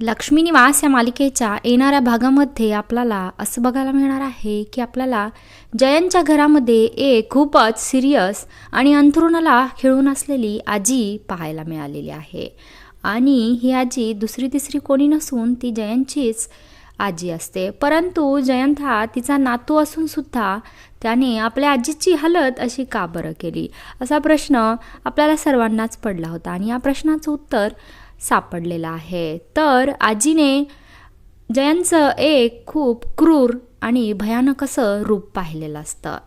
लक्ष्मी निवास या मालिकेच्या येणाऱ्या भागामध्ये आपल्याला असं बघायला मिळणार आहे की आपल्याला जयंतच्या घरामध्ये एक खूपच सिरियस आणि अंथरुणाला खिळून असलेली आजी पाहायला मिळालेली आहे. आणि ही आजी दुसरी तिसरी कोणी नसून ती जयंतचीच आजी असते. परंतु जयंत हा तिचा नातू असून सुद्धा त्याने आपल्या आजीची हालत अशी का बरं केली? असा प्रश्न आपल्याला सर्वांनाच पडला होता. आणि या प्रश्नाचं उत्तर सापडलेलं आहे. तर आजीने जयंतचं एक खूप क्रूर आणि भयानक असं रूप पाहिलेलं असतं.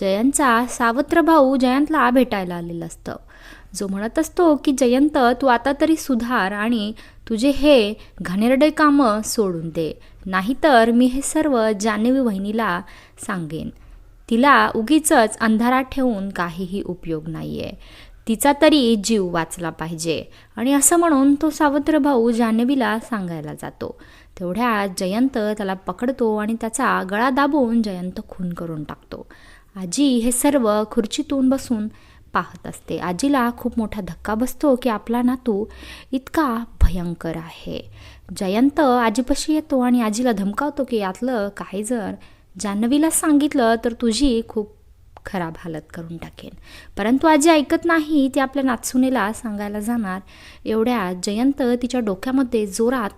जयंतचा सावत्र भाऊ जयंतला भेटायला आलेलं असतं. जो म्हणत असतो की जयंत तू आता तरी सुधार आणि तुझे हे घाणेरडे कामं सोडून दे. नाहीतर मी हे सर्व जान्हवी वहिनीला सांगेन. तिला उगीच अंधारात ठेवून काहीही उपयोग नाही आहे तिचा तरी जीव वाचला पाहिजे. आणि असं म्हणून तो सावत्र भाऊ जान्हवीला सांगायला जातो. तेवढ्यात जयंत त्याला पकडतो आणि त्याचा गळा दाबून जयंत खून करून टाकतो. आजी हे सर्व खुर्चीतून बसून पाहत असते. आजीला खूप मोठा धक्का बसतो की आपला नातू इतका भयंकर आहे. जयंत आजीपाशी येतो आणि आजीला धमकावतो की यातलं काही जर जान्हवीला सांगितलं तर तुझी खूप खराब हालत करून टाकेन. परंतु आजी ऐकत नाही ती आपल्या नाचुनेला सांगायला जाणार. एवढ्या जयंत तिच्या डोक्यामध्ये जोरात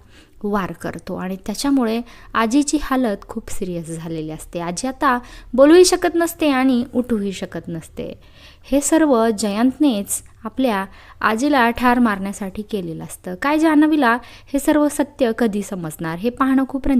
वार करतो आणि त्याच्यामुळे आजीची हालत खूप सिरियस झालेली असते. आजी आता बोलूही शकत नसते आणि उठूही शकत नसते. हे सर्व जयंतनेच आपल्या आजीला ठार मारण्यासाठी केलेलं असतं. काय जान्हवीला हे सर्व सत्य कधी समजणार? हे पाहणं खूप रंजक